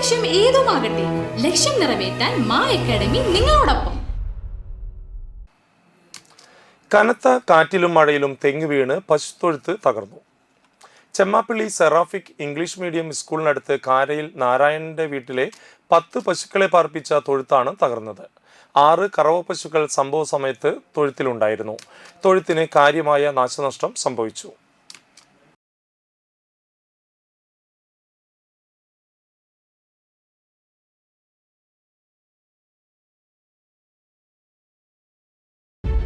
ലക്ഷ്യം ഏതുമാകട്ടെ ലക്ഷ്യം നിറവേറ്റാൻ മാ അക്കാഡമി നിങ്ങളോടൊപ്പം. കനത്ത കാറ്റിലും മഴയിലും തെങ്ങ് വീണ് പശുത്തൊഴുത്ത് തകർന്നു. ചെമ്മാപ്പള്ളി സെറാഫിക് ഇംഗ്ലീഷ് മീഡിയം സ്കൂളിനടുത്ത് കാരയിൽ നാരായണന്റെ വീട്ടിലെ പത്ത് പശുക്കളെ പാർപ്പിച്ച തൊഴുത്താണ് തകർന്നത്. ആറ് കറവ പശുക്കൾ സംഭവ സമയത്ത് തൊഴുത്തിലുണ്ടായിരുന്നു. തൊഴുത്തിന് കാര്യമായ നാശനഷ്ടം സംഭവിച്ചു.